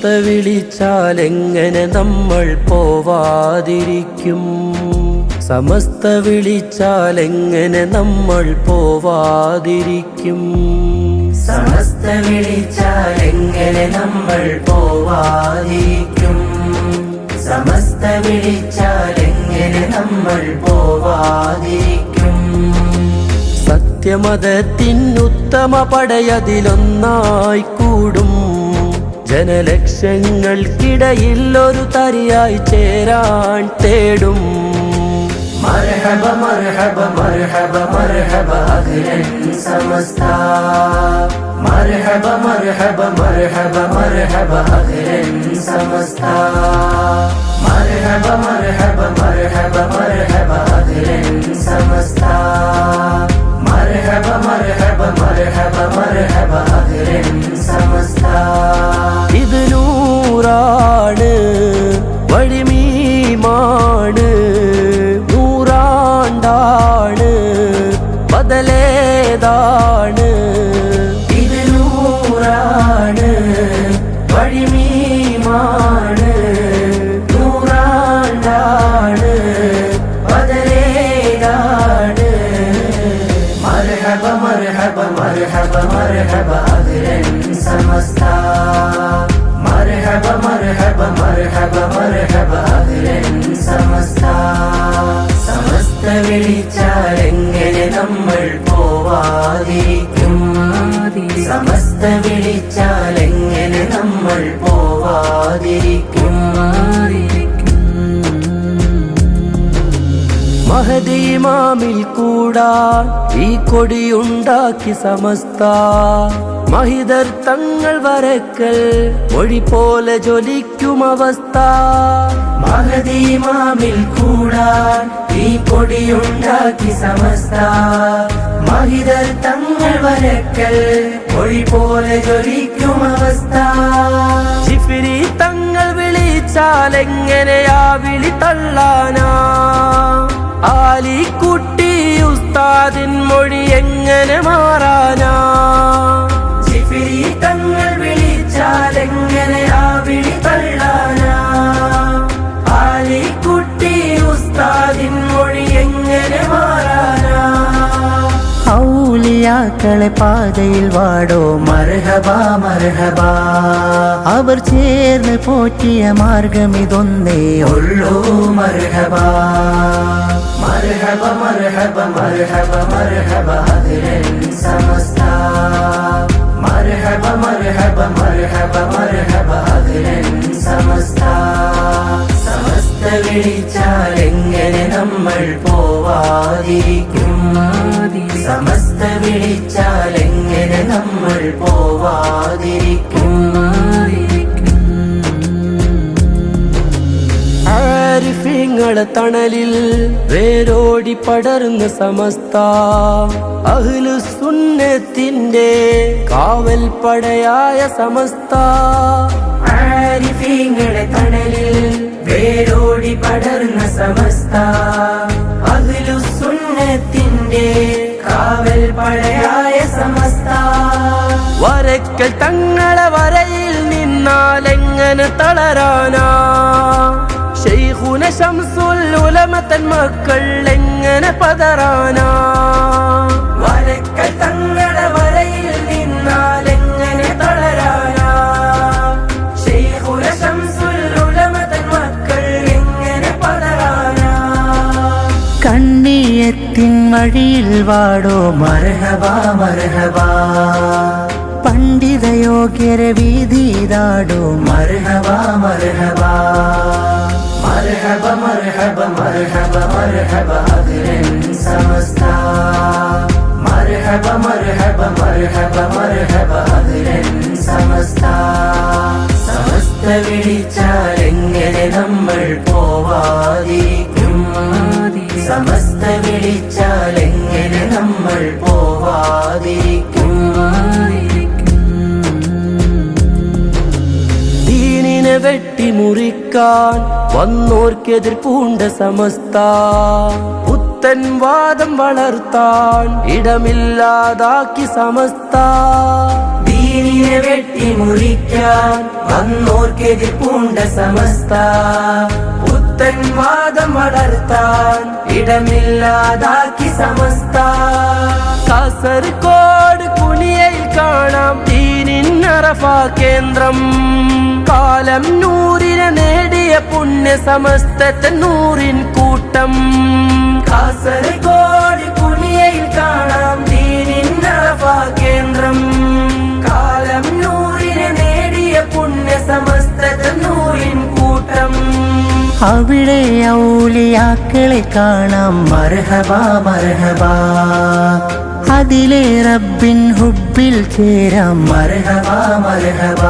സമസ്ത വിളിച്ചാൽ എങ്ങനെ നമ്മൾ പോവാതിരിക്കും? സമസ്ത വിളിച്ചാൽ എങ്ങനെ നമ്മൾ പോവാതിരിക്കും? സമസ്ത വിളിച്ചാൽ എങ്ങനെ നമ്മൾ പോവാതിരിക്കും? സമസ്ത വിളിച്ചാൽ എങ്ങനെ നമ്മൾ പോവാതിരിക്കും? സത്യമതത്തിനുത്തമ പടയതിലൊന്നായി കൂടും. ജനലക്ഷങ്ങൾക്കിടയിൽ ഒരു തരിയായി ചേരാൻ തേടും മർഹബ മർഹബ മർഹബ മർഹബ അഖിലൻ സമസ്ത മർഹബ മർഹബ മർഹബ മർഹബ അഖിലൻ സമസ്ത മർഹബ മർഹബ മർഹബ മർഹബ അഖിലൻ സമസ്ത മർഹബ മർഹബ മർഹബ മർഹബ അഖിലൻ സമസ്ത அன்றாடு മഹദീമാമിൽ കൂടാൻ ഈ കൊടിയുണ്ടാക്കി സമസ്ത. മഹിതർ തങ്ങൾ വരക്കൽ മൊഴി പോലെ ജ്വലിക്കും അവസ്ഥ. മഹദീമാമിൽ കൂടാൻ ഈ കൊടിയുണ്ടാക്കി സമസ്ത. മഹിതർ തങ്ങൾ വരക്കൽ മൊഴി പോലെ ജ്വലിക്കും അവസ്ഥ. ജിഫിരി തങ്ങൾ വിളിച്ചാൽ എങ്ങനെയാ വിളി തള്ളാനാ? ആലിക്കുട്ടി ഉസ്താദിൻ മൊഴി എങ്ങനെ മാറാനാ? ജിഫിരി തങ്ങൾ വിളിച്ചാൽ ആ വിളി തള്ളാനാ? ആലിക്കുട്ടി ഉസ്താദിൻ മൊഴി എങ്ങനെ മാറാനാ? ഔലിയാക്കളെ പാതയിൽ വാടോ? മർഹബ മർഹബ. അവർ ചേർന്ന് പോറ്റിയ മാർഗമിതൊന്നേ ഉള്ളൂ മർഹബ. മർഹബ മർഹബ മർഹബ മർഹബ അഖിലൻ സമസ്ത. മർഹബ മർഹബ മർഹബ മർഹബ അഖിലൻ സമസ്ത. സമസ്ത വിളിച്ചാൽ എങ്ങനെ നമ്മൾ പോവാതിരിക്കും? സമസ്ത വിളിച്ചാൽ എങ്ങനെ നമ്മൾ പോവാതിരിക്കും? ആരിഫിങ്ങളെ തണലിൽ വേരോടി പടർന്ന് സമസ്ത. അഹ്ലു സുന്നത്തിന്റെ കാവൽ പടയായ സമസ്ത. ആരിഫിങ്ങളെ തണലിൽ വേരോടി പടർന്ന സമസ്ത. അഹ്ലു സുന്നത്തിന്റെ കാവൽ പടയായ സമസ്ത. വരക്കൽ തങ്ങളെ വരയിൽ നിന്നാൽ എങ്ങനെ തളരാനാ? ശംസുൽ ഉലമത്തൻ മക്കൾ എങ്ങനെ പതറാനാ? വരക്കൽ തങ്ങളുടെ വരയിൽ നിന്നാൽ എങ്ങനെ തളരാനാ? ഷെയ്ഖുന ശംസുൽ ഉലമത്തൻ മക്കൾ എങ്ങനെ പതറാനാ? കണ്ണിയത്തിൻ വഴിയിൽ വാടോ? മരഹബാ മർഹബ. പണ്ഡിതയോഗ്യരെ വീതിയിതാടോ മരഹബാ മർഹബ. മർഹബ مرحبا مرحبا مرحبا അഖിലൻ സമസ്ത مرحبا مرحبا مرحبا مرحبا അഖിലൻ سمستا. സമസ്ത വിളിച്ചാൽ എങ്ങനെ നമ്മൾ പോവാതിരിക്കും സമസ്ത വിളിച്ചാൽ എങ്ങനെ നമ്മൾ പോവാതിരിക്കും ദീനിനെ വെട്ടിമുറിക്കാൻ വന്നോർക്കെതിർ പൂണ്ട സമസ്ത പുത്തൻ വാദം വളർത്താൻ ഇടമില്ലാതാക്കി സമസ്ത ദീ ദീനിനെ വെട്ടിമുറിക്കാൻ വന്നോർക്കെതിർ പൂണ്ട സമസ്ത പുത്തൻ വാദം വളർത്താൻ ഇടമില്ലാതാക്കി സമസ്ത കാസർഗോഡ് കുനിയയിൽ കാണാം ദീനിന്നറഫ കേന്ദ്രം. കാലം നൂറിനെ നേടിയ പുണ്യ സമസ്തത്തെ നൂറിൻ കൂട്ടം. കാസർഗോഡ് കുനിയയിൽ കാണാം ദീനിന്നറഫ കേന്ദ്രം. കാലം നൂറിനെ നേടിയ പുണ്യ സമസ്തത്തെ നൂറിൻ കൂട്ടം. അവിടെ ഔലിയാക്കളെ കാണാം. മർഹബ മർഹബ. അതിലെ റബ്ബിൻ ഹുബിൽ ചേരാം മർഹബ മർഹബ.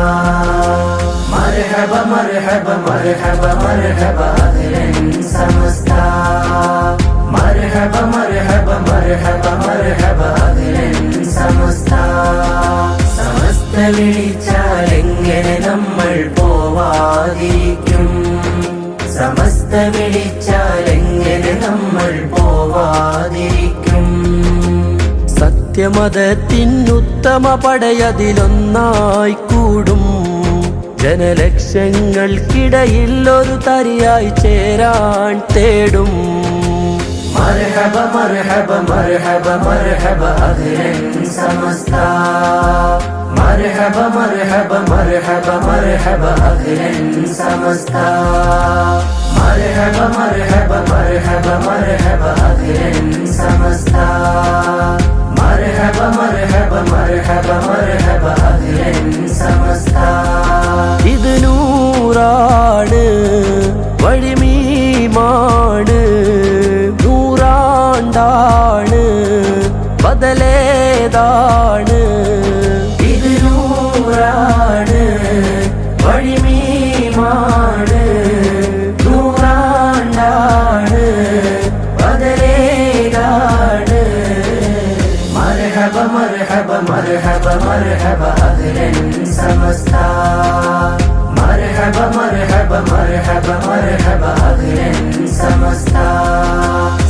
മർഹബ മർഹബ മർഹബ മർഹബ. അഹ്ലൻ സമസ്ത. മർഹബ മർഹബ മർഹബ മർഹബ. അഹ്ലൻ സമസ്ത. സമസ്ത വിളിച്ചാൽ എങ്ങനെ നമ്മൾ പോവാതിരിക്കും? സമസ്ത വിളിച്ചാൽ സത്യമതത്തിനുത്തമ പടയതിലൊന്നായി കൂടും ജനലക്ഷങ്ങൾക്കിടയിൽ ഒരു തരിയായി ചേരാൻ തേടും. മർഹബ മർഹബ മർഹബ മർഹബ സമസ്ത. മർഹബ മർഹബ മർഹബ മർഹബ സമസ്ത. മർഹബ മർഹബ മർഹബ മർഹബ സമസ്ത. ബദലേതാണ് ഇത് നൂറാണ് വഴിമീമാണ്. നൂറാണ്ടാണ് ബദലേതാണ് മർഹബ മർഹബ മർഹബ മർഹബ അഹ്ലൻ സമസ്ത. മർഹബ മർഹബ മർഹബ മർഹബ അഹ്ലൻ സമസ്ത.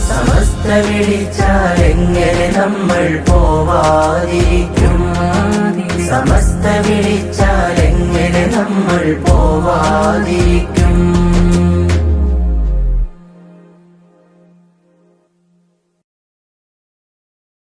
സമസ്ത എങ്ങനെ നമ്മൾ പോവാതിരിക്കും? സമസ്ത വിളിച്ചാൽ നമ്മൾ പോവാതിരിക്കും?